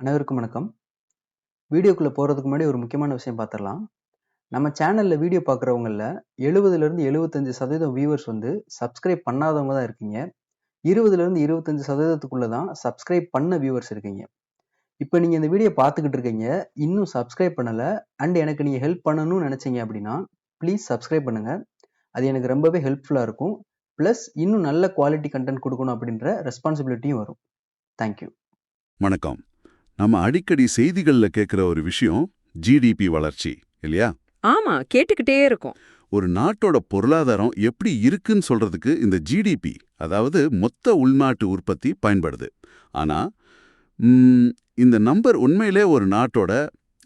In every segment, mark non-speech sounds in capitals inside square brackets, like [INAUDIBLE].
அனைவருக்கும் வணக்கம். வீடியோக்குள்ளே போகிறதுக்கு முன்னாடி ஒரு முக்கியமான விஷயம் பார்த்துடலாம் நம்ம சேனலில் வீடியோ பார்க்குறவங்களில் எழுபதுலேருந்து எழுபத்தஞ்சு சதவீதம் வியூவர்ஸ் வந்து சப்ஸ்கிரைப் பண்ணாதவங்க தான் இருக்கீங்க. இருபதுலேருந்து இருபத்தஞ்சு சதவீதத்துக்குள்ளே தான் சப்ஸ்கிரைப் பண்ண வியூவர்ஸ் இருக்கீங்க. இப்போ நீங்கள் இந்த வீடியோ பார்த்துக்கிட்டு இருக்கீங்க இன்னும் சப்ஸ்கிரைப் பண்ணலை அண்ட் எனக்கு நீங்கள் ஹெல்ப் பண்ணணும்னு நினச்சிங்க அப்படின்னா ப்ளீஸ் சப்ஸ்கிரைப் பண்ணுங்கள் அது எனக்கு ரொம்பவே ஹெல்ப்ஃபுல்லாக இருக்கும். ப்ளஸ் இன்னும் நல்ல குவாலிட்டி கண்டென்ட் கொடுக்கணும் அப்படின்ற ரெஸ்பான்சிபிலிட்டியும் வரும். தேங்க்யூ வணக்கம். நம்ம அடிக்கடி செய்திகள்ல கேட்குற ஒரு விஷயம் ஜிடிபி வளர்ச்சி இல்லையா? ஆமா கேட்டுக்கிட்டே இருக்கும். ஒரு நாட்டோட பொருளாதாரம் எப்படி இருக்குன்னு சொல்றதுக்கு இந்த ஜிடிபி அதாவது மொத்த உள்நாட்டு உற்பத்தி பயன்படுது. ஆனா இந்த நம்பர் உண்மையிலே ஒரு நாட்டோட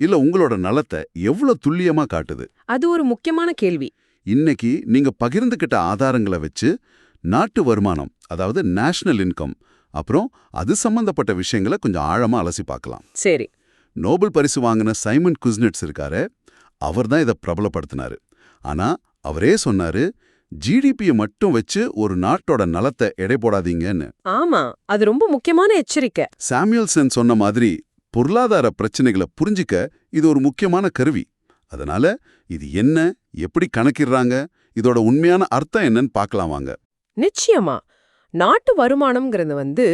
இல்ல உங்களோட நலத்தை எவ்வளவு துல்லியமா காட்டுது? அது ஒரு முக்கியமான கேள்வி. இன்னைக்கு நீங்க பகிர்ந்துகிட்ட ஆதாரங்களை வச்சு நாட்டு வருமானம் அதாவது நேஷனல் இன்கம் அப்புறம் அது சம்பந்தப்பட்ட விஷயங்களை கொஞ்சம் ஆழமா அலசி பார்க்கலாம். சரி. நோபல் பரிசு வாங்கின சைமன் குஸ்னெட்ஸ் இருக்காரு. அவர் தான் இதை பிரபலப்படுத்தினாரு. ஆனா அவரே சொன்னாரு ஜிடிபியை மட்டும் வச்சு ஒரு நாட்டோட நலத்தை எடை போடாதீங்கன்னு. ஆமா அது ரொம்ப முக்கியமான எச்சரிக்கை. சாமுயல்சன் சொன்ன மாதிரி பொருளாதார பிரச்சனைகளை புரிஞ்சிக்க இது ஒரு முக்கியமான கருவி. அதனால இது என்ன எப்படி கணக்கிடுறாங்க இதோட உண்மையான அர்த்தம் என்னன்னு பார்க்கலாம் வாங்க. நிச்சயமா. நாட்டு வருமானம்ங்கிறது வந்து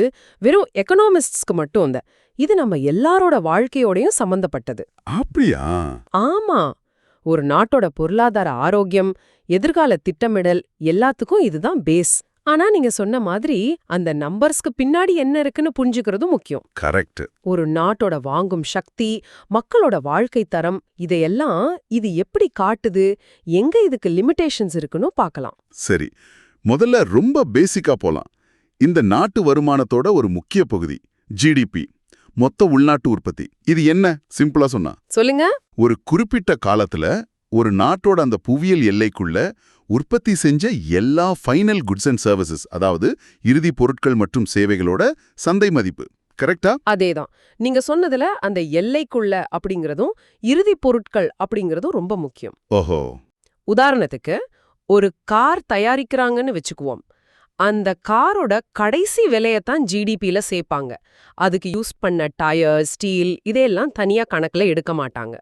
வெறும் எக்கனாமிஸ்ட்ஸ்க்கு மட்டும் இல்ல இது நம்ம எல்லாரோட வாழ்க்கையோடையும் சம்பந்தப்பட்டது. அப்படியா? ஆமா. ஒரு நாட்டோட பொருளாதார ஆரோக்கியம் எதிர்கால திட்டமிடல் எல்லாத்துக்கும் இதுதான் பேஸ் ஆனா நீங்க சொன்ன மாதிரி அந்த நம்பர்ஸ்க்கு பின்னாடி என்ன இருக்குன்னு புரிஞ்சுக்கிறதும் முக்கியம். கரெக்ட் ஒரு நாட்டோட வாங்கும் சக்தி மக்களோட வாழ்க்கை தரம் இதையெல்லாம் இது எப்படி காட்டுது எங்க இதுக்கு லிமிடேஷன்ஸ் இருக்குன்னு பார்க்கலாம். சரி. முதல்ல ரொம்ப பேசிக்கா போலாம். இந்த நாட்டு வருமானத்தோட ஒரு முக்கிய பகுதி ஜிடிபி மொத்த உள்நாட்டு உற்பத்தி. இது என்ன? சிம்பிளா சொன்னா. சொல்லுங்க. ஒரு குறிப்பிட்ட காலத்துல ஒரு நாட்டோட அந்த புவியியல் எல்லைக்குள்ள உற்பத்தி செஞ்ச எல்லா ஃபைனல் குட்ஸ் அண்ட் சர்வீசஸ் அதாவது இறுதி பொருட்கள் மற்றும் சேவைகளோட சந்தை மதிப்பு. கரெக்டா அதேதான். நீங்க சொன்னதுல அந்த எல்லைக்குள்ள அப்படிங்கறதும் இறுதி பொருட்கள் அப்படிங்கறதும் ரொம்ப முக்கியம். ஓஹோ. உதாரணத்துக்கு ஒரு கார் தயாரிக்கிறாங்கன்னு வச்சுக்குவோம். அந்த காரோட கடைசி விலையத்தான் ஜிடிபில சேர்ப்பாங்க அதுக்கு யூஸ் பண்ண டயர் ஸ்டீல் இதையெல்லாம் தனியா கணக்குல எடுக்க மாட்டாங்க.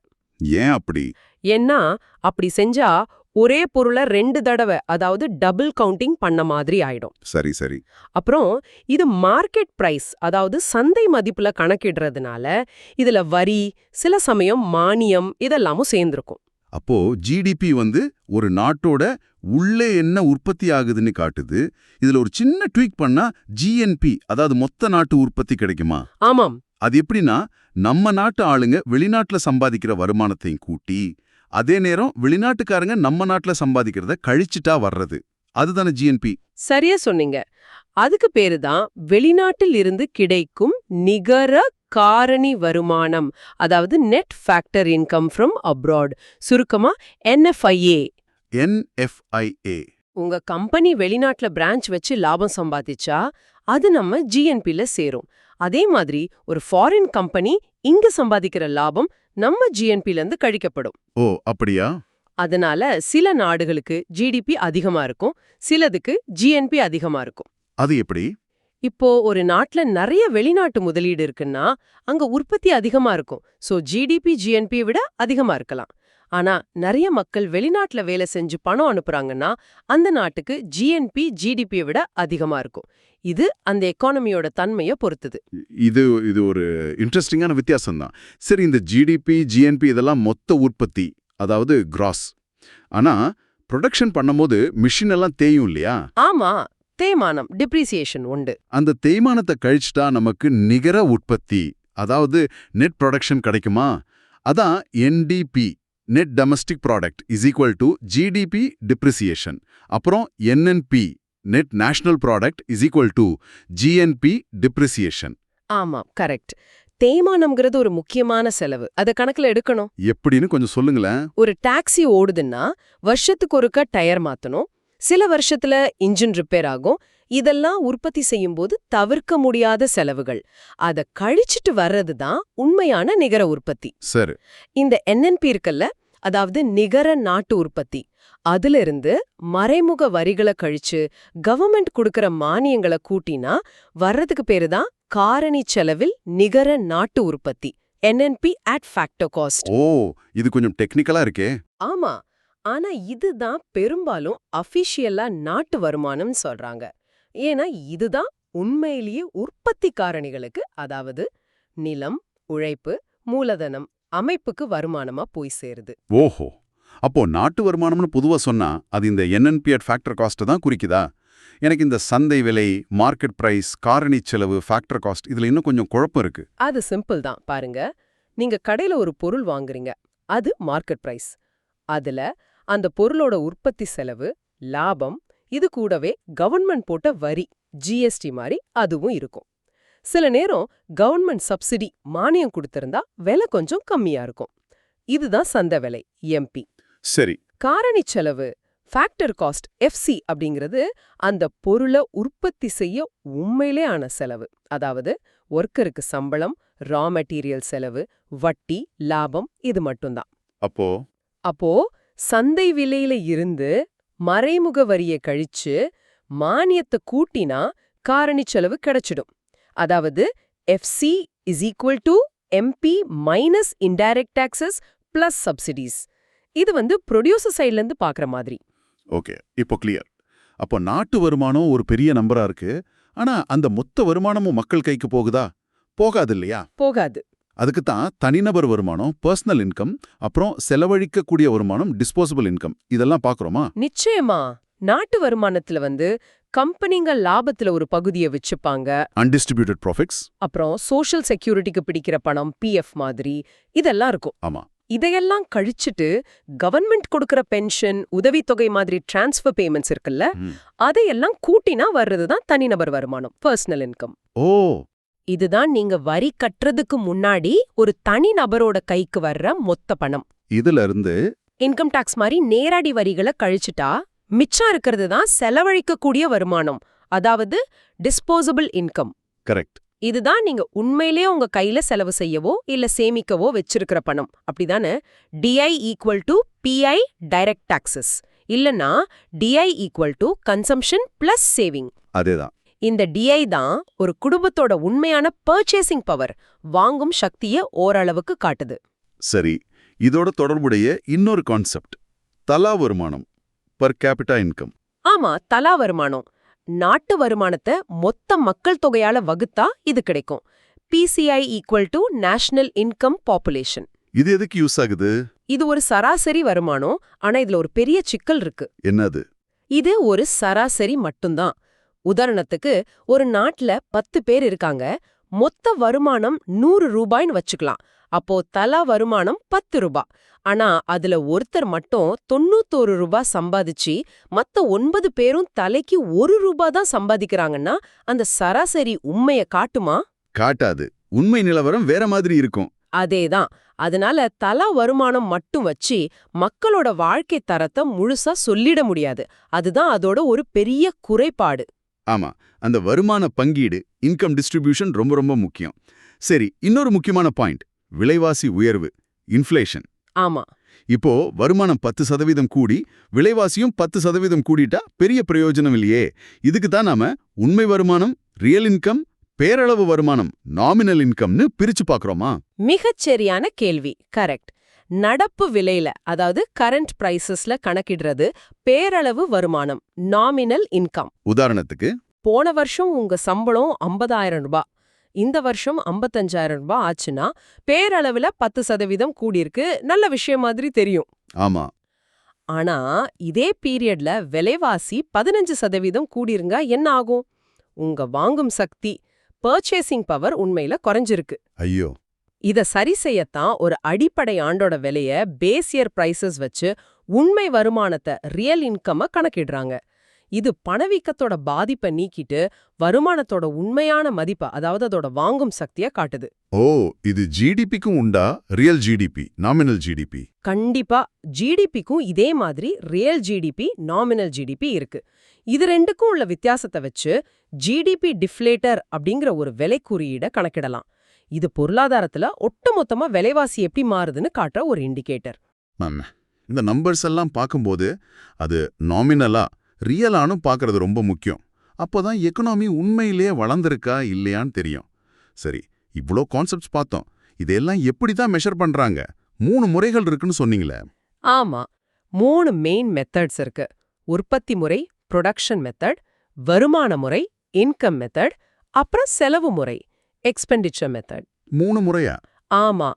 ஏன் அப்படி? ஏன்னா அப்படி செஞ்சா ஒரே பொருளை ரெண்டு தடவை அதாவது டபுள் கவுண்டிங் பண்ண மாதிரி ஆயிடும். சரி சரி. அப்புறம் இது மார்க்கெட் பிரைஸ் அதாவது சந்தை மதிப்புல கணக்கிடுறதுனால இதுல வரி சில சமயம் மானியம் இதெல்லாமும் சேர்ந்திருக்கும். அப்போ ஜிடிபி வந்து ஒரு நாட்டோட உள்ளே என்ன உற்பத்தி ஆகுதுன்னு காட்டுது. இதுல ஒரு சின்ன ட்வீக் பண்ணா ஜிஎன்பி அதாவது மொத்த நாட்டு உற்பத்தி கிடைக்குமா? ஆமாம். அது எப்படின்னா நம்ம நாட்டு ஆளுங்க வெளிநாட்டுல சம்பாதிக்கிற வருமானத்தையும் கூட்டி அதே நேரம் வெளிநாட்டுக்காரங்க நம்ம நாட்டுல சம்பாதிக்கிறத கழிச்சிட்டா வர்றது. அதுதானே ஜிஎன்பி சரியா சொன்னீங்க. அதுக்கு பேரு தான் வெளிநாட்டில் இருந்து கிடைக்கும் நிகர காரணி வருமானம் அதாவது net factor income from abroad சுருக்கமா என்எஃப்ஐஏ என்எஃப்ஐஏ உங்க கம்பெனி வெளிநாட்டுல பிரான்ச் வச்சு லாபம் சம்பாதிச்சா அது நம்ம ஜிஎன்பில சேரும். அதே மாதிரி ஒரு ஃபாரின் கம்பெனி இங்க சம்பாதிக்கிற லாபம் நம்ம ஜிஎன்பில இருந்து கழிக்கப்படும். ஓ அப்படியா? அதனால சில நாடுகளுக்கு ஜிடிபி அதிகமா இருக்கும் சிலதுக்கு ஜிஎன்பி அதிகமா இருக்கும். அது எப்படி? இப்போ ஒரு நாட்டுல நிறைய வெளிநாட்டு முதலீடு இருக்குன்னா அங்க உற்பத்தி அதிகமா இருக்கும். சோ ஜிடிபி ஜிஎன்பி விட அதிகமா இருக்கலாம். ஆனா நிறைய மக்கள் வெளிநாட்டுல வேலை செஞ்சு பணம் அனுப்புறாங்கன்னா அந்த நாட்டுக்கு ஜிஎன்பி ஜிடிபியை விட அதிகமா இருக்கும். இது அந்த எக்கானமியோட தன்மையை பொறுத்தது. இது இது ஒரு இன்ட்ரெஸ்டிங்கான வித்தியாசம் தான் சரி இந்த ஜிடிபி ஜிஎன்பி இதெல்லாம் மொத்த உற்பத்தி அதாவது கிராஸ் ஆனா ப்ரொடக்ஷன் பண்ணும்போது மிஷின் எல்லாம் தேயும் இல்லையா? ஆமா. தேய்மானம் டிப்ரிசியேஷன் உண்டு. அந்த தேய்மானத்தை கழிச்சிட்டா நமக்கு நிகர உற்பத்தி அதாவது நெட் ப்ரொடக்ஷன் கிடைக்குமா? அதான் NDP net domestic product is equal to GDP depreciation அப்புறம் NNP net national product is equal to GNP depreciation ஆமா கரெக்ட் தேய்மானம்ங்கிறது ஒரு முக்கியமான செலவு. அத கணக்குல எடுக்கணும். எப்படின்னு கொஞ்சம் சொல்லுங்களேன். ஒரு டாக்ஸி ஓடுதுன்னா வருஷத்துக்கு ஒருக்கா டயர் மாத்தணும். சில வருஷத்துல இன்ஜின் ரிப்பேர் ஆகும். இதெல்லாம் உற்பத்தி செய்யும்போது தவிர்க்க முடியாத செலவுகள். அத கழிச்சிட்டு வர்றது தான் உண்மையான நிகர உற்பத்தி. சரி. இந்த என்என்பி இருக்குல்ல அதாவது நிகர நாட்டு உற்பத்தி. அதுல இருந்து மறைமுக வரிகளை கழிச்சு கவர்மெண்ட் கொடுக்கற மானியங்களை கூட்டினா வர்றதுக்கு பேரு தான் காரணி செலவில் நிகர நாட்டு உற்பத்தி. என்என்பி அட் ஃபேக்டர் காஸ்ட் ஓ இது கொஞ்சம் டெக்னிக்கலா இருக்கே. ஆமா. ஆனா இதுதான் பெரும்பாலும் அபிஷியலா நாட்டு வருமானம் சொல்றாங்க. ஏன்னா இதுதான் உண்மையிலேயே உற்பத்தி காரணிகளுக்கு அதாவது நிலம் உழைப்பு மூலதனம் அமைப்புக்கு வருமானமா போய் சேருது. ஓஹோ! அப்போ நாட்டு வருமானம்னு பொதுவா சொன்னா அது இந்த என்என்பி அட் ஃபேக்டர் காஸ்ட் தான் குறிக்குதா? எனக்கு இந்த சந்தை விலை மார்க்கெட் பிரைஸ் காரணி செலவு ஃபேக்டர் காஸ்ட் இதுல இன்னும் கொஞ்சம் குழப்பம் இருக்கு. அது சிம்பிள் தான். பாருங்க நீங்க கடையில ஒரு பொருள் வாங்குறீங்க அது மார்க்கெட் பிரைஸ் அதுல அந்த பொருளோட உற்பத்தி செலவு லாபம் இது கூடவே கவர்மெண்ட் போட்ட வரி ஜிஎஸ்டி மாதிரி அதுவும் இருக்கும். சில நேரம் கவர்மெண்ட் சப்சிடி மானியம் கொடுத்திருந்தா விலை கொஞ்சம் கம்மியா இருக்கும். இதுதான் சந்தை விலை எம்பி சரி. காரணி செலவு ஃபேக்டர் காஸ்ட் எஃப்சி அப்படிங்கிறது அந்த பொருளை உற்பத்தி செய்ய உண்மையிலே ஆன செலவு. அதாவது ஒர்க்கருக்கு சம்பளம் ரா மெட்டீரியல் செலவு வட்டி லாபம் இது மட்டும்தான் அப்போ? அப்போ சந்தை விலையில இருந்து மறைமுக வரியை கழிச்சு மானியத்தை கூட்டினா காரணி செலவு கிடைச்சிடும். அதாவது FC is equal to MP minus indirect taxes plus subsidies இது வந்து ப்ரொடியூசர் சைட்ல இருந்து பாக்குற மாதிரி. ஓகே இப்போ கிளியர் அப்போ நாட்டு வருமானம் ஒரு பெரிய நம்பரா இருக்கு. ஆனா அந்த மொத்த வருமானமும் மக்கள் கைக்கு போகுதா? போகாது இல்லையா? போகாது. அதுக்கு தான் தனிநபர் வருமானம் பர்சனல் இன்கம் அப்புறம் செலவழிக்கக்கூடிய வருமானம் டிஸ்போசபிள் இன்கம் இதெல்லாம் பார்க்குறோமா நிச்சயமா. நாட்டு வருமானத்துல வந்து கம்பெனிங்க லாபத்துல ஒரு பகுதியை வச்சுப்பாங்க. அன்டிஸ்ட்ரிபியூட்டட் ப்ராஃபிட்ஸ் அப்புறம் சோஷியல் செக்யூரிட்டிக்கு பிடிக்கிற பணம் பிஎஃப் மாதிரி இதெல்லாம் இருக்கும். ஆமா. இதையெல்லாம் கழிச்சிட்டு கவர்மெண்ட் கொடுக்கிற பென்ஷன் உதவித்தொகை மாதிரி டிரான்ஸ்ஃபர் பேமெண்ட்ஸ் இருக்குல்ல. அதையெல்லாம் கூட்டினா வர்றதுதான் தனிநபர் வருமானம் பர்சனல் இன்கம் ஓ! இதுதான் நீங்க வரி கட்டுறதுக்கு முன்னாடி ஒரு தனி நபரோட கைக்கு வர்ற மொத்த பணம். இதுல இருந்து இன்கம் டாக்ஸ் மாதிரி நேரடி வரிகளை கழிச்சிட்டா மிச்சம் இருக்கிறது தான் செலவழிக்கக்கூடிய வருமானம். அதாவது டிஸ்போசபிள் இன்கம் கரெக்ட் இதுதான் நீங்க உண்மையிலேயே உங்க கையில செலவு செய்யவோ இல்ல சேமிக்கவோ வச்சிருக்கிற பணம். அப்படிதானே? DI equal to PI direct taxes இல்லனா DI equal to consumption plus saving அதேதான். இந்த டிஐ தான் ஒரு குடும்பத்தோட உண்மையான பர்ச்சேசிங் பவர் வாங்கும் சக்திய ஓரளவுக்கு காட்டுது. சரி இதோட தொடர்புடைய இன்னொரு கான்செப்ட் தலா வருமானம் பர் கேபிட்டா இன்கம் ஆமா தலா வருமானம். நாட்டு வருமானத்தை மொத்த மக்கள் தொகையால வகுத்தா இது கிடைக்கும். PCI equal to national income population இது எதுக்கு யூஸ் ஆகுது? இது ஒரு சராசரி வருமானம் ஆனா இதுல ஒரு பெரிய சிக்கல் இருக்கு. என்னது? இது ஒரு சராசரி மட்டும்தான். உதாரணத்துக்கு ஒரு நாட்டுல பத்து பேர் இருக்காங்க. மொத்த வருமானம் நூறு ரூபாய்னு வச்சுக்கலாம். அப்போ தலா வருமானம் பத்து ரூபாய் ஆனா அதுல ஒருத்தர் மட்டும் தொண்ணூத்தோரு ரூபாய் சம்பாதிச்சு மத்த ஒன்பது பேரும் தலைக்கு ஒரு ரூபாய் தான் சம்பாதிக்கிறாங்கன்னா அந்த சராசரி உண்மைய காட்டுமா? காட்டாது. உண்மை நிலவரம் வேற மாதிரி இருக்கும். அதேதான் அதனால தலா வருமானம் மட்டும் வச்சு மக்களோட வாழ்க்கை தரத்தை முழுசா சொல்லிட முடியாது. அதுதான் அதோட ஒரு பெரிய குறைபாடு. ஆமா அந்த வருமான பங்கீடு இன்கம் டிஸ்ட்ரிபியூஷன் ரொம்ப ரொம்ப முக்கியம். சரி இன்னொரு முக்கியமான பாயிண்ட் விலைவாசி உயர்வு இன்ஃப்ளேஷன் ஆமா. இப்போ வருமானம் பத்து சதவீதம் கூடி விலைவாசியும் பத்து சதவீதம் கூடிட்டா பெரிய பிரயோஜனம் இல்லையே. இதுக்கு தான் நாம உண்மை வருமானம் ரியல் இன்கம் பேரளவு வருமானம் நாமினல் இன்கம்னு பிரிச்சு பார்க்கறோமா? மிகச் சரியான கேள்வி கரெக்ட் நடப்பு விலையில அதாவது கரண்ட் பிரைசஸ்ல கணக்கிடுறது பேரளவு வருமானம் நாமினல் இன்கம் உதாரணத்துக்கு? போன வருஷம் உங்க சம்பளம் 50000 ரூபாய் இந்த வருஷம் 55000 ரூபாய் ஆச்சுன்னா பேரளவுல பத்து சதவீதம் கூடியிருக்கு. நல்ல விஷயம் மாதிரி தெரியும். ஆமா. ஆனா இதே பீரியட்ல விலைவாசி பதினஞ்சு சதவீதம் கூடிருங்க என்ன ஆகும்? உங்க வாங்கும் சக்தி பர்ச்சேசிங் பவர் உண்மையில குறைஞ்சிருக்கு. ஐயோ. இத சரி செய்யத்தான் ஒரு அடிப்படை ஆண்டோட விலைய பேஸ் இயர் பிரைசஸ் வச்சு உண்மை வருமானத்தை ரியல் இன்கம்ம கணக்கிடுறாங்க. இது பணவீக்கத்தோட பாதிப்பை நீக்கிட்டு வருமானத்தோட உண்மையான மதிப்பை அதாவது அதோட வாங்கும் சக்தியை காட்டுது. ஓ இது ஜிடிபிக்கும் உண்டா? ரியல் ஜிடிபி நாமினல் ஜிடிபி கண்டிப்பா ஜிடிபிக்கும் இதே மாதிரி ரியல் ஜிடிபி நாமினல் ஜிடிபி இருக்கு. இது ரெண்டுக்கும் உள்ள வித்தியாசத்தை வச்சு ஜிடிபி டிஃப்ளேட்டர் அப்படிங்கிற ஒரு விலை குறியீட கணக்கிடலாம். இது பொருளாதாரத்துல ஒட்டுமொத்தமா விலைவாசி எப்படி மாறுதுன்னு காட்டுற ஒரு இண்டிகேட்டர் இந்த நம்பர்ஸ் எல்லாம் பார்க்கும்போது அது நாமினலா ரியலானும் பார்க்கறது ரொம்ப முக்கியம். அப்போதான் எக்கனாமி உண்மையிலேயே வளர்ந்திருக்கா இல்லையான்னு தெரியும். சரி இவ்ளோ கான்செப்ட்ஸ் பார்த்தோம். இதெல்லாம் எப்படி தான் மெஷர் பண்றாங்க? மூணு முறைகள் இருக்குன்னு சொன்னீங்களே. ஆமா. மூணு மெயின் மெத்தட்ஸ் இருக்கு. உற்பத்தி முறை ப்ரொடக்ஷன் மெத்தட் வருமான முறை இன்கம் மெத்தட் அப்புறம் செலவு முறை. எக்ஸ்பெண்டிச்சர் மெத்தட் மூணு முறையா? ஆமா.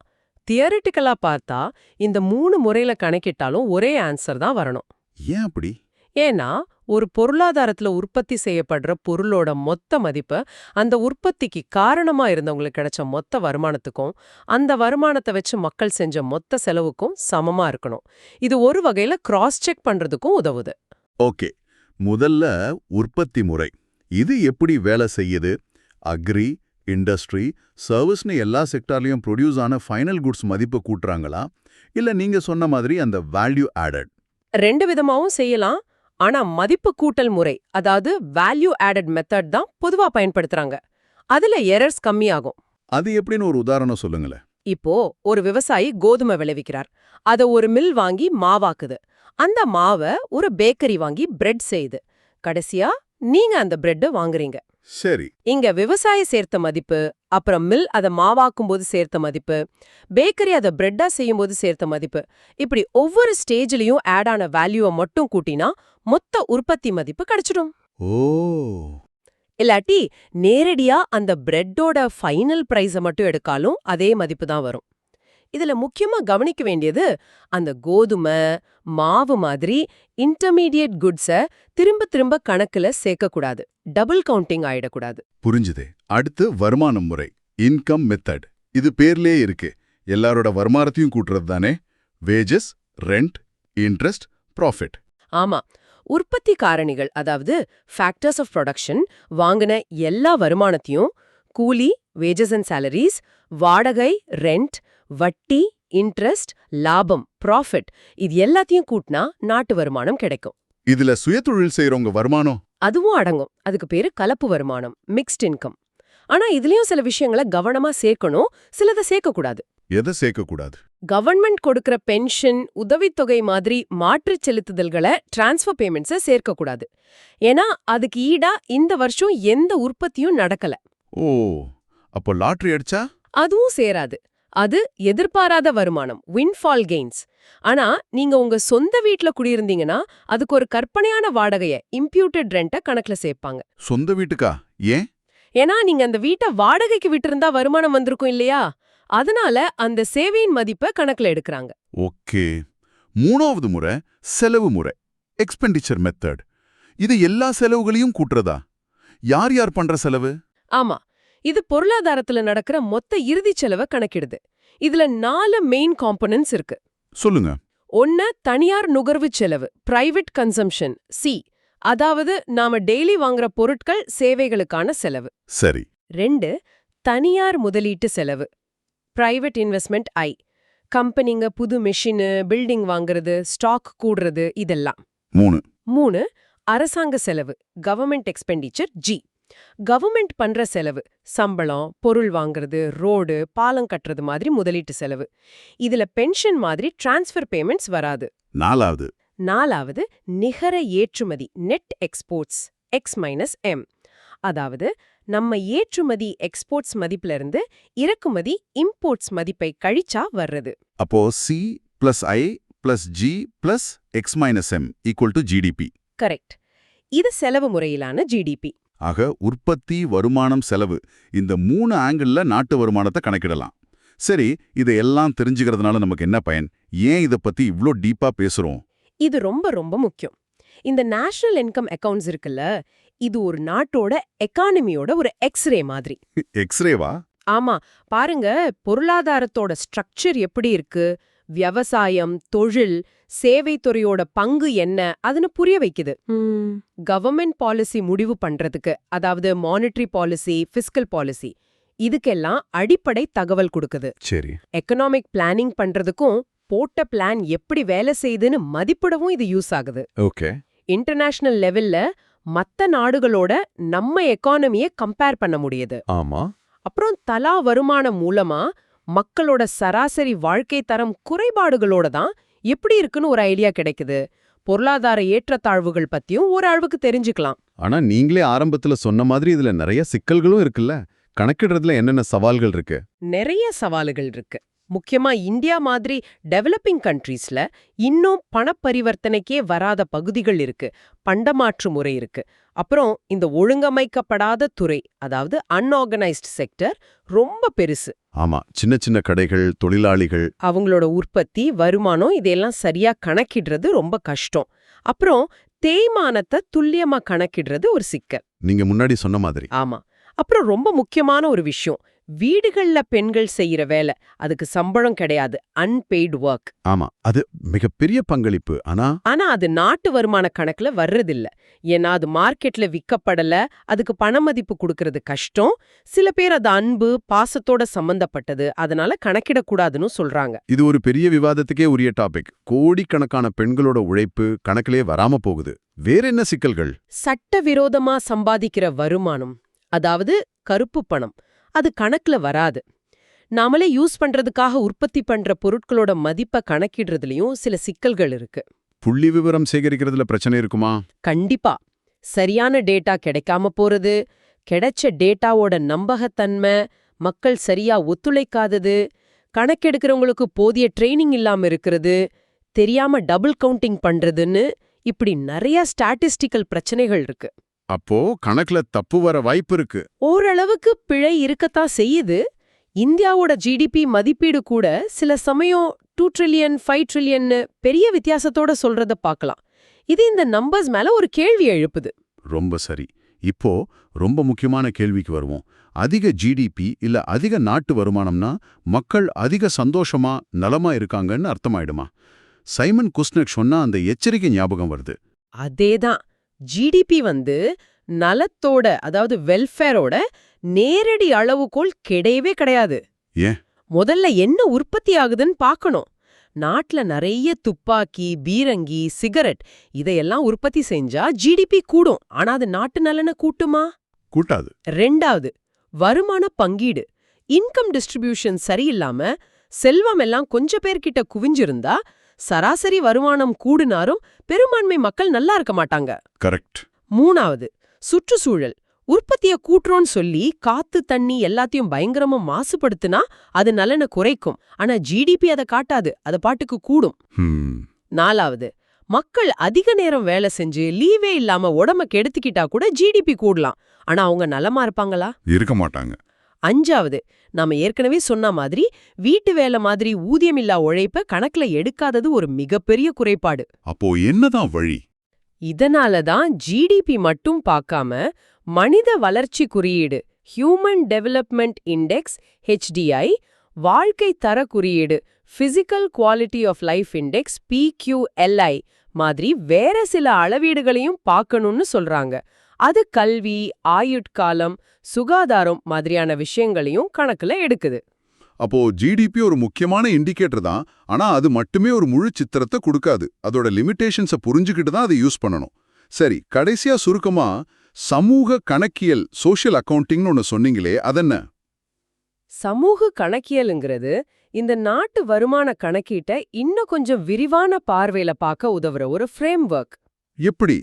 தியரிட்டிக்கலா பார்த்தா இந்த மூணு முறையில கணக்கிட்டாலும் ஒரே ஆன்சர் தான் வரணும். ஏன் அப்படி? ஏன்னா ஒரு பொருளாதாரத்துல உற்பத்தி செய்யப்படுற பொருளோட மொத்த மதிப்பு அந்த உற்பத்திக்கு காரணமா இருந்தவங்களுக்கு கிடைச்ச மொத்த வருமானத்துக்கும் அந்த வருமானத்தை வச்சு மக்கள் செஞ்ச மொத்த செலவுக்கும் சமமா இருக்கணும். இது ஒரு வகையில கிராஸ் செக் பண்றதுக்கும் உதவுது. ஓகே. முதல்ல உற்பத்தி முறை. இது எப்படி வேலை செய்யுது? அக்ரி இண்டஸ்ட்ரி சர்வீஸ்னு எல்லா செக்டார்லயும் ப்ரொடியூஸ் ஆன ஃபைனல் குட்ஸ் மதிப்பு கூட்டுறாங்களா? இல்ல நீங்க சொன்ன மாதிரி அந்த வேல்யூ ஆடட் ரெண்டு விதமாவும் செய்யலாம். ஆனா மதிப்பு கூட்டல் முறை அதாவது வேல்யூ ஆடட் மெத்தட் தான் பொதுவா பயன்படுத்துறாங்க. அதுல எரர்ஸ் கம்மியாகும். அது எப்படின்னு ஒரு உதாரணம் சொல்லுங்களேன். இப்போ ஒரு விவசாயி கோதுமை விளைவிக்கிறார். அத ஒரு மில் வாங்கி மாவாக்குது. அந்த மாவை ஒரு பேக்கரி வாங்கி பிரெட் செய்யுது. கடைசியா நீங்க அந்த பிரெட் வாங்குறீங்க. சரி. இங்க விவசாயி சேர்த்த மதிப்பு அப்புறம் மில் அத மாவாக்கும் போது சேர்த்த மதிப்பு பேக்கரி அத பிரெட்டா செய்யும்போது சேர்த்த மதிப்பு. இப்படி ஒவ்வொரு ஸ்டேஜ்லயும் ஆட் ஆன வேல்யூவை மட்டும் கூட்டினா மொத்த உற்பத்தி மதிப்பு கிடைச்சிடும். ஓ. இல்லாட்டி நேரடியா அந்த பிரெட்டோட ஃபைனல் பிரைஸ மட்டும் எடுக்காலும் அதே மதிப்பு தான் வரும். இதுல முக்கியமா கவனிக்க வேண்டியது அந்த கோதுமை மாவு மாதிரி இன்டர்மீடியட் குட்ஸ திரும்ப திரும்ப கணக்குல சேர்க்கக்கூடாது. டபுள் கவுண்டிங் ஆயிடக்கூடாது. புரிஞ்சுது. அடுத்து வருமானம் முறை இன்கம் மெத்தட் இது பேர்லயே இருக்கு. எல்லாரோட வருமானத்தையும் கூட்டுறது தானே? வேஜஸ் ரெண்ட் இன்ட்ரெஸ்ட் ப்ராஃபிட் ஆமா. உற்பத்தி காரணிகள் அதாவது ஃபேக்டர்ஸ் ஆஃப் ப்ரொடக்ஷன் வாங்கின எல்லா வருமானத்தையும் கூலி வேஜஸ் அண்ட் சாலரிஸ் வாடகை ரெண்ட் வட்டி இன்ட்ரெஸ்ட் லாபம் ப்ராஃபிட் இது எல்லாத்தையும் கூட்டினா நாட்டு வருமானம் கிடைக்கும். இதுல சுயதொழில் செய்யறவங்க வருமானம்? அதுவும் அடங்கும். அதுக்கு பேரு கலப்பு வருமானம் மிக்ஸ்ட் இன்கம் ஆனா இதுலயும் சில விஷயங்களை கவனமா சேர்க்கணும். சிலதை சேர்க்கக்கூடாது. எதை சேர்க்கக்கூடாது? கவர்மெண்ட் கொடுக்கிற பென்ஷன் உதவித்தொகை மாதிரி மாற்றுச் செலுத்துதல்களை டிரான்ஸ்ஃபர் பேமெண்ட்ஸை சேர்க்கக்கூடாது. ஏன்னா அதுக்கு ஈடா இந்த வருஷம் எந்த உற்பத்தியும் நடக்கல. ஓ அப்போ லாட்ரி அடிச்சா? அதுவும் சேராது. அது எதிர்பாராத வருமானம் வின்ஃபால் கெயின்ஸ் ஆனா நீங்க உங்க சொந்த வீட்ல குடியிருந்தீங்கன்னா அதுக்கு ஒரு கற்பனையான வாடகைய இம்ப்யூட்டட் ரெண்ட்டை கணக்குல சேர்ப்பாங்க. சொந்த வீட்டுக்கா? ஏன்? ஏன்னா நீங்க அந்த வீட்டை வாடகைக்கு விட்டிருந்தா வருமானம் வந்திருக்கும் இல்லையா? அதனால அந்த சேவையின் மதிப்பை கணக்குல எடுக்கறாங்க. ஓகே. மூணாவது முறை செலவு முறை. எக்ஸ்பெண்டிச்சர் மெத்தட் இது எல்லா செலவுகளையும் கூட்டுறதா? யார் யார் பண்ற செலவு? ஆமா. இது பொருளாதாரத்துல நடக்கிற மொத்த இறுதிச் செலவை கணக்கிடுது. இதுல நாலு மெயின் காம்பனன்ட்ஸ் இருக்கு. சொல்லுங்க. ஒன்னு தனியார் நுகர்வு செலவு பிரைவேட் கன்சம்ஷன் சி அதாவது நாம டெய்லி வாங்குற பொருட்கள் சேவைகளுக்கான செலவு. சரி. ரெண்டு தனியார் முதலீட்டு செலவு பிரைவேட் இன்வெஸ்ட்மெண்ட் ஐ கம்பெனிங்க புது மெஷினு பில்டிங் வாங்குறது ஸ்டாக் கூடுறது இதெல்லாம். மூணு. மூணு அரசாங்க செலவு கவர்மெண்ட் எக்ஸ்பெண்டிச்சர் ஜி கவர்மெண்ட் பண்ற செலவு சம்பளம் பொருள் வாங்குறது ரோடு பாலம் கட்டுறது மாதிரி முதலீட்டு செலவு. இதுல பென்ஷன் மாதிரி டிரான்ஸ்ஃபர் பேமெண்ட்ஸ் வராது. நாலாவது. நாலாவது நிகர ஏற்றுமதி net exports X minus M அதாவது நம்ம ஏற்றுமதி எக்ஸ்போர்ட்ஸ் மதிப்புல இருந்து இறக்குமதி இம்போர்ட்ஸ் மதிப்பை கழிச்சா வர்றது. அப்போ C plus I plus G plus X minus M equal to GDP correct இது செலவு முறையிலான ஜிடிபி ஆக உற்பத்தி வருமானம் செலவு இந்த மூணு ஆங்கிள்ல நாட்டு வருமானத்தை கணக்கிடலாம். சரி இதையெல்லாம் தெரிஞ்சுக்கிறதுனால நமக்கு என்ன பயன்? ஏன் இதை பத்தி இவ்ளோ டீப்பா பேசுறோம்? இது ரொம்ப ரொம்ப முக்கியம். இந்த நேஷனல் இன்கம் அக்கவுண்ட்ஸ் இருக்குல்ல இது ஒரு நாட்டோட எக்கானமியோட ஒரு எக்ஸ்ரே மாதிரி. [LAUGHS] எக்ஸ்ரேவா ஆமா. பாருங்க பொருளாதாரத்தோட ஸ்ட்ரக்சர் எப்படி இருக்கு? விவசாயம் தொழில் சேவைத்துறையோட பங்கு என்ன அதுன்னு புரிய வைக்குது. கவர்மெண்ட் பாலிசி முடிவு பண்றதுக்கு அதாவது மானிட்டரி பாலிசி பிஸ்கல் பாலிசி இதுக்கெல்லாம் அடிப்படை தகவல் கொடுக்குது. சரி. எக்கனாமிக் பிளானிங் பண்றதுக்கும் போட்ட பிளான் எப்படி வேலை செய்யுதுன்னு மதிப்பிடவும் இது யூஸ் ஆகுது. ஓகே. இன்டர்நேஷனல் லெவல்ல மத்த நாடுகளோட நம்ம எக்கானமிய கம்பேர் பண்ண முடியுது. ஆமா. அப்புறம் தலா வருமானம் மூலமா மக்களோட சராசரி வாழ்க்கை தரம் குறைபாடுகளோட தான் எப்படி இருக்குன்னு ஒரு ஐடியா கிடைக்குது. பொருளாதார ஏற்றத்தாழ்வுகள் பத்தியும் ஒரு அளவுக்கு தெரிஞ்சுக்கலாம். ஆனா நீங்களே ஆரம்பத்துல சொன்ன மாதிரி இதுல நிறைய சிக்கல்களும் இருக்குல்ல? கணக்கிடுறதுல என்னென்ன சவால்கள் இருக்கு? நிறைய சவால்கள் இருக்கு. முக்கியமா இந்தியா மாதிரி டெவலப்பிங் கண்ட்ரீஸ்ல இன்னும் பணப்பரிவர்த்தனைக்கே வராத பகுதிகள் இருக்கு. பண்டமாற்று முறை இருக்கு. அப்புறம் இந்த ஒழுங்கமைக்கப்படாத துறை அதாவது அன்ஆர்கனைஸ்ட் செக்டர் ரொம்ப பெருசு. ஆமா சின்ன சின்ன கடைகள் தொழிலாளிகள். அவங்களோட உற்பத்தி வருமானம் இதையெல்லாம் சரியா கணக்கிடுறது ரொம்ப கஷ்டம். அப்புறம் தேய்மானத்தை துல்லியமா கணக்கிடுறது ஒரு சிக்கல். நீங்க முன்னாடி சொன்ன மாதிரி. ஆமா. அப்புறம் ரொம்ப முக்கியமான ஒரு விஷயம். வீடுகள்ல பெண்கள் செய்யற வேலை. அதுக்கு சம்பளம் கிடையாது. அன்பெய்டு ஒர்க் ஆமா அது மிகப்பெரிய பங்களிப்பு. ஆனா ஆனா அது நாட்டு வருமான கணக்குல வர்றதில்ல. ஏன்னா அது மார்க்கெட்ல விக்கப்படல. அதுக்கு பண மதிப்பு கொடுக்கறது கஷ்டம். சில பேர் அது அன்பு பாசத்தோட சம்பந்தப்பட்டது. அதனால கணக்கிடக்கூடாதுன்னு சொல்றாங்க. இது ஒரு பெரிய விவாதத்துக்கே உரிய டாபிக் கோடிக்கணக்கான பெண்களோட உழைப்பு கணக்கிலே வராம போகுது. வேற என்ன சிக்கல்கள்? சட்டவிரோதமா சம்பாதிக்கிற வருமானம் அதாவது கருப்பு பணம். அது கணக்குல வராது. நாமளே யூஸ் பண்றதுக்காக உற்பத்தி பண்ற பொருட்களோட மதிப்பை கணக்கிடுறதுலயும் சில சிக்கல்கள் இருக்கு. புள்ளி விவரம் சேகரிக்கிறதுல பிரச்சனை இருக்குமா? கண்டிப்பா. சரியான டேட்டா கிடைக்காம போறது கிடைச்ச டேட்டாவோட நம்பகத்தன்மை மக்கள் சரியா ஒத்துழைக்காதது கணக்கெடுக்கிறவங்களுக்கு போதிய ட்ரைனிங் இல்லாம இருக்கிறது தெரியாம டபுள் கவுண்டிங் பண்றதுன்னு இப்படி நிறைய ஸ்டாட்டிஸ்டிக்கல் பிரச்சனைகள் இருக்கு. அப்போ கணக்குல தப்பு வர வாய்ப்பு இருக்கு. ஓரளவுக்கு பிழை இருக்கத்தான் செய்யுது. இந்தியாவோட ஜிடிபி மதிப்பீடு கூட சில சமயம் டூ ட்ரில்லியன் ஃபைவ் ட்ரில்லியன்னு பெரிய வித்தியாசத்தோட சொல்றத பார்க்கலாம். இது இந்த நம்பர்ஸ் மேல ஒரு கேள்வி எழுப்புது. ரொம்ப சரி. இப்போ ரொம்ப முக்கியமான கேள்விக்கு வருவோம். அதிக ஜிடிபி இல்ல அதிக நாட்டு வருமானம்னா மக்கள் அதிக சந்தோஷமா நலமா இருக்காங்கன்னு அர்த்தமாயிடுமா? சைமன் குஸ்னக் சொன்னா அந்த எச்சரிக்கை ஞாபகம் வருது. அதேதான். ஜிடிபி வந்து நலத்தோட அதாவது வெல்ஃபேரோட நேரடி அளவுகோல் கிடையவே கிடையாது? முதல்ல என்ன உற்பத்தி ஆகுதுன்னு பார்க்கணும். நாட்டுல நிறைய துப்பாக்கி பீரங்கி சிகரெட் இதையெல்லாம் உற்பத்தி செஞ்சா ஜிடிபி கூடும். ஆனா அது நாட்டு நலனை கூட்டுமா? கூட்டாது. ரெண்டாவது வருமான பங்கீடு. இன்கம் டிஸ்ட்ரிபியூஷன் சரியில்லாம செல்வம் எல்லாம் கொஞ்ச பேர்கிட்ட குவிஞ்சிருந்தா சராசரி வருமானம் கூடுனாரும் பெரும்பான்மை மக்கள் நல்லா இருக்க மாட்டாங்க. கரெக்ட் மூணாவது சுற்றுச்சூழல். உற்பத்திய கூட்டுறோன்னு சொல்லி காத்து தண்ணி எல்லாத்தையும் பயங்கரமா மாசுபடுத்துனா அது நலனை குறைக்கும். ஆனா ஜிடிபி அதை காட்டாது அது பாட்டுக்கு கூடும். நாலாவது மக்கள் அதிக நேரம் வேலை செஞ்சு லீவே இல்லாம உடம்ப கெடுத்துக்கிட்டா கூட ஜிடிபி கூடலாம். ஆனா அவங்க நலமா இருப்பாங்களா? இருக்க மாட்டாங்க. அஞ்சாவது நாம ஏற்கனவே சொன்ன மாதிரி வீட்டு வேலை மாதிரி ஊதியமில்லா உழைப்ப கணக்குல எடுக்காதது ஒரு மிகப்பெரிய குறைபாடு. அப்போ என்னதான் வழி? இதனால தான் ஜிடிபி மட்டும் பார்க்காம மனித வளர்ச்சி குறியீடு ஹியூமன் டெவலப்மெண்ட் இண்டெக்ஸ் ஹெச்டிஐ வாழ்க்கை தர குறியீடு physical quality of life index PQLI மாதிரி வேற சில அளவீடுகளையும் பார்க்கணும்னு சொல்றாங்க. அது கல்வி ஆயுட்காலம் சுகாதாரம் மாதிரியான விஷயங்களையும் கணக்குல எடுக்குது. அப்போ ஜிடிபி ஒரு முக்கியமான இண்டிகேட்டர் தான். ஆனா அது மட்டுமே ஒரு முழு சித்திரத்தை கொடுக்காது. அதோட லிமிட்டேஷன்ஸை புரிஞ்சுக்கிட்டு தான் அதை யூஸ் பண்ணணும். சரி கடைசியா சுருக்கமா சமூக கணக்கியல் சோஷியல் அக்கவுண்டிங்னு ஒன்னு சொன்னீங்களே அதென்ன? சமூக கணக்கியலுங்கிறது இந்த நாட்டு வருமான கணக்கீட்டை இன்னும் கொஞ்சம் விரிவான பார்வையில பார்க்க உதவுற ஒரு ஃப்ரேம் ஒர்க் எப்படி?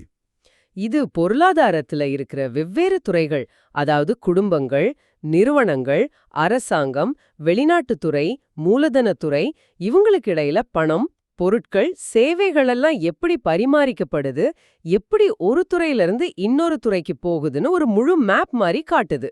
இது பொருளாதாரத்துல இருக்கிற வெவ்வேறு துறைகள் அதாவது குடும்பங்கள் நிறுவனங்கள் அரசாங்கம் வெளிநாட்டுத்துறை மூலதனத்துறை இவங்களுக்கு இடையில பணம் பொருட்கள் சேவைகளெல்லாம் எப்படி பரிமாறிக்கப்படுது எப்படி ஒரு துறையிலிருந்து இன்னொரு துறைக்கு போகுதுன்னு ஒரு முழு மேப் மாதிரி காட்டுது.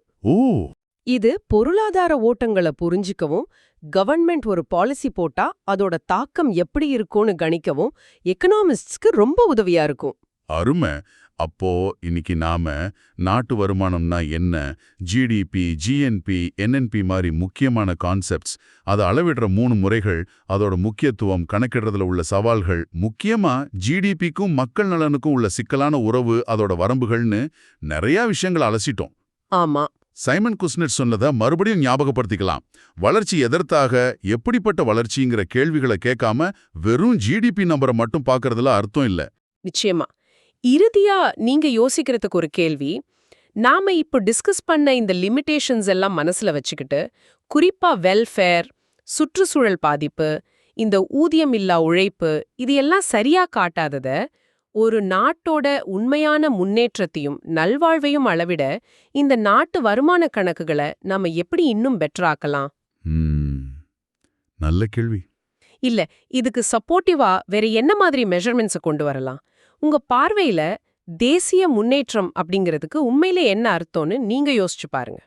இது பொருளாதார ஓட்டங்களை புரிஞ்சுக்கவும் கவர்மெண்ட் ஒரு பாலிசி போட்டா அதோட தாக்கம் எப்படி இருக்கும்னு கணிக்கவும் எக்கனாமிஸ்ட்ஸ்க்கு ரொம்ப உதவியா இருக்கும். அருமை. அப்போ இன்னைக்கு நாம நாட்டு வருமானம்னா என்ன? ஜிடிபி ஜிஎன்பி என்என்பி மாதிரி முக்கியமான கான்செப்ட்ஸ் அதை அளவிடுற மூணு முறைகள் அதோட முக்கியத்துவம் கணக்கிடுறதுல உள்ள சவால்கள். முக்கியமா ஜிடிபிக்கும் மக்கள் நலனுக்கும் உள்ள சிக்கலான உறவு அதோட வரம்புகள்னு நிறைய விஷயங்களை அலசிட்டோம். ஆமா. சைமன் குஸ்னெட் சொன்னதை மறுபடியும் ஞாபகப்படுத்திக்கலாம். வளர்ச்சி எதற்காக எப்படிப்பட்ட வளர்ச்சிங்கிற கேள்விகளை கேட்காம வெறும் ஜிடிபி நம்பரை மட்டும் பார்க்கறதுல அர்த்தம் இல்ல. நிச்சயமா. இறுதியா நீங்க யோசிக்கிறதுக்கு ஒரு கேள்வி. நாம இப்போ டிஸ்கஸ் பண்ண இந்த லிமிட்டேஷன்ஸ் எல்லாம் மனசுல வச்சுக்கிட்டு குறிப்பா வெல்ஃபேர் சுற்றுச்சூழல் பாதிப்பு இந்த ஊதியம் இல்லா உழைப்பு இது எல்லாம் சரியா காட்டாதத ஒரு நாட்டோட உண்மையான முன்னேற்றத்தையும் நல்வாழ்வையும் அளவிட இந்த நாட்டு வருமான கணக்குகளை நாம எப்படி இன்னும் பெட்டராக்கலாம் நல்ல கேள்வி. இல்ல இதுக்கு சப்போர்ட்டிவா வேற என்ன மாதிரி மெஷர்மெண்ட்ஸை கொண்டு வரலாம்? உங்க பார்வையில தேசிய முன்னேற்றம் அப்படிங்கிறதுக்கு உண்மையிலே என்ன அர்த்தம்னு நீங்க யோசிச்சு பாருங்க.